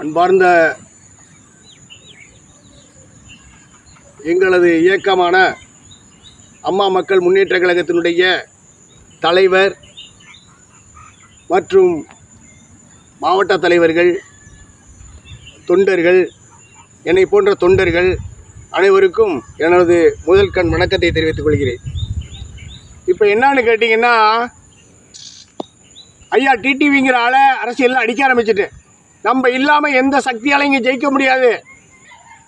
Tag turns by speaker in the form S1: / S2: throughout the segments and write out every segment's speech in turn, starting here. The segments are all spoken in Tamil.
S1: அன்பார்ந்த எங்களது இயக்கமான அம்மா மக்கள் முன்னேற்ற கழகத்தினுடைய தலைவர் மற்றும் மாவட்ட தலைவர்கள் தொண்டர்கள் என்னை போன்ற தொண்டர்கள் அனைவருக்கும் எனது முதல் கண் வணக்கத்தை தெரிவித்துக் கொள்கிறேன். இப்போ என்னன்னு கேட்டிங்கன்னா ஐயா டிடிவிங்கிற ஆளை அரசியலில் அடிக்க ஆரம்பிச்சிட்டேன். நம்ம இல்லாமல் எந்த சக்தியாலையும் இங்கே ஜெயிக்க முடியாது.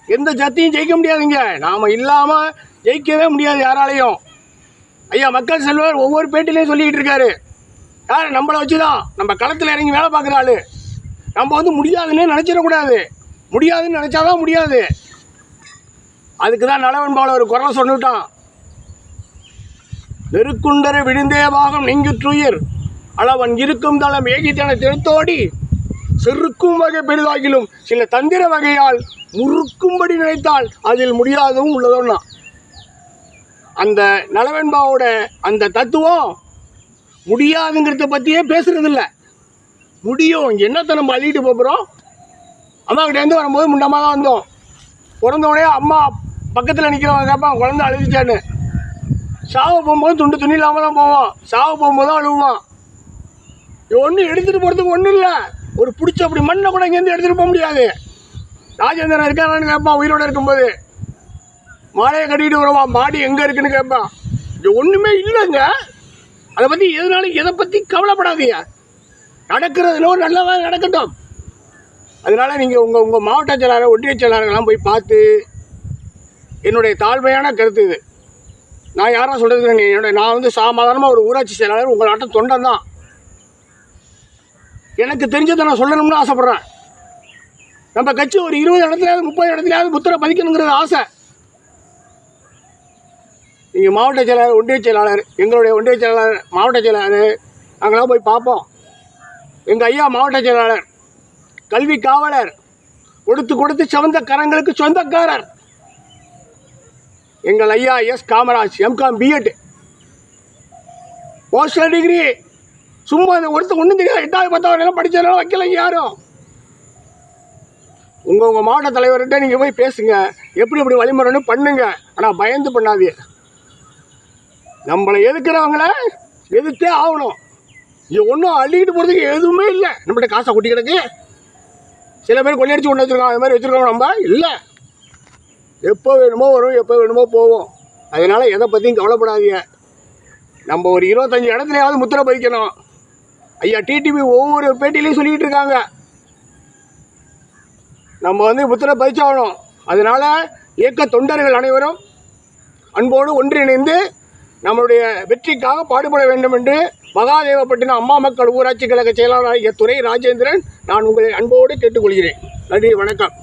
S1: எந்த சக்தியும் ஜெயிக்க முடியாதுங்க. நாம் இல்லாமல் ஜெயிக்கவே முடியாது யாராலையும். ஐயா மக்கள் செல்வர் ஒவ்வொரு பேட்டிலையும் சொல்லிக்கிட்டு இருக்காரு. யார்? நம்மளை வச்சு தான் நம்ம களத்தில் இறங்கி வேலை பார்க்குற ஆள். நம்ம வந்து முடியாதுன்னு நினச்சிடக்கூடாது. முடியாதுன்னு நினச்சாதான் முடியாது. அதுக்கு தான் நலவன் பால ஒரு குரல் சொல்லிட்டான் நெருக்குண்டர விழுந்தே பாகம் நெங்குற்றுயிர். அளவன் இருக்கும் தளம் ஏகித்தன திருத்தோடி. செருக்கும் வகை பெரிதாகிலும் சில தந்திர வகையால் முறுக்கும்படி நினைத்தால் அதில் முடியாதவும் உள்ளதோன்னா அந்த நலவெண்பாவோட அந்த தத்துவம் முடியாதுங்கிறத பற்றியே பேசுறது இல்லை முடியும். என்னத்தை நம்ம அள்ளிட்டு போகிறோம் அம்மா கிட்டேருந்து வரும்போது முண்டமாக தான் வந்தோம். பிறந்தோடனே அம்மா பக்கத்தில் நிற்கிறவங்க கேட்பான் குழந்தை அழுதுச்சான்னு. சாவை போகும்போது துண்டு துணி இல்லாமல் தான் போவோம் சாவை போகும்போது தான் அழுவான் ஒன்றும் எடுத்துகிட்டு போகிறதுக்கு ஒன்றும் இல்லை. ஒரு பிடிச்ச அப்படி மண்ணை கூட இங்கேருந்து எடுத்துகிட்டு போக முடியாது. ராஜேந்திரன் இருக்காரான்னு கேட்பான் உயிரோடு இருக்கும்போது. மாலையை கட்டிக்கிட்டு வருவான் மாடி எங்கே இருக்குன்னு கேட்பான். இது ஒன்றுமே இல்லைங்க. அதை பற்றி எதுனாலும் எதை பற்றி கவலைப்படாதீங்க. நடக்கிறதுலோ நல்லதாக நடக்கட்டும். அதனால் நீங்கள் உங்கள் உங்கள் மாவட்ட செயலாளர் ஒன்றிய செயலாளர்கள்லாம் போய் பார்த்து என்னுடைய தாழ்மையான கருத்து இது. நான் யாரும் சொல்கிறது என்னுடைய நான் வந்து சாதாரணமாக ஒரு ஊராட்சி செயலாளர் உங்கள் தொண்டன் தான் எனக்கு தெரிஞ்சதை நான் சொல்லணும்னு ஆசைப்பட்றேன். நம்ம கட்சி ஒரு இருபது இடத்துலையாவது முப்பது இடத்துலையாவது புத்தரை பதிக்கணுங்கிறது ஆசை. நீங்கள் மாவட்ட செயலாளர் ஒன்றிய செயலாளர் எங்களுடைய ஒன்றிய செயலாளர் மாவட்ட செயலாளர் நாங்களாம் போய் பார்ப்போம். எங்கள் ஐயா மாவட்ட செயலாளர் கல்வி காவலர் கொடுத்து கொடுத்து சிவந்த கரங்களுக்கு சொந்தக்காரர். எங்கள் ஐயா S Kamaraj M Com B Ed poster degree சும்மா இந்த ஒருத்தர் ஒன்றும் தெரியாது எட்டாவது பத்தாவது எல்லாம் படித்ததெல்லாம் வைக்கலைங்க யாரும். உங்கள் உங்கள் மாவட்ட தலைவர்கிட்ட நீங்கள் போய் பேசுங்க. எப்படி எப்படி வழிமுறைன்னு பண்ணுங்க. ஆனால் பயந்து பண்ணாதே. நம்மளை எதுக்குறவங்கள எதிர்த்தே ஆகணும். இது ஒன்றும் அள்ளிக்கிட்டு போகிறதுக்கு எதுவுமே இல்லை. நம்மகிட்ட காசை கொட்டி கிடக்கு. சில பேர் கொள்ளையடிச்சு கொண்டு வச்சுருக்கோம் அது மாதிரி வச்சுருக்கோம் நம்ம? இல்லை. எப்போ வேணுமோ வரும் எப்போ வேணுமோ போவோம் அதனால் எதை பற்றியும் கவலைப்படாதீங்க. நம்ம ஒரு இருபத்தஞ்சி இடத்துலையாவது முத்திரை பதிக்கணும். ஐயா டிடிபி ஒவ்வொரு பேட்டிலையும் சொல்லிகிட்டு இருக்காங்க. நம்ம வந்து முத்திரை பதிச்சாகணும். அதனால் இயக்க தொண்டர்கள் அனைவரும் அன்போடு ஒன்றிணைந்து நம்மளுடைய வெற்றிக்காக பாடுபட வேண்டும் என்று மகாதேவப்பட்டினம் அம்மா மக்கள் ஊராட்சி கழக செயலாளர் துறை ராஜேந்திரன் நான் உங்களை அன்போடு கேட்டுக்கொள்கிறேன். நன்றி வணக்கம்.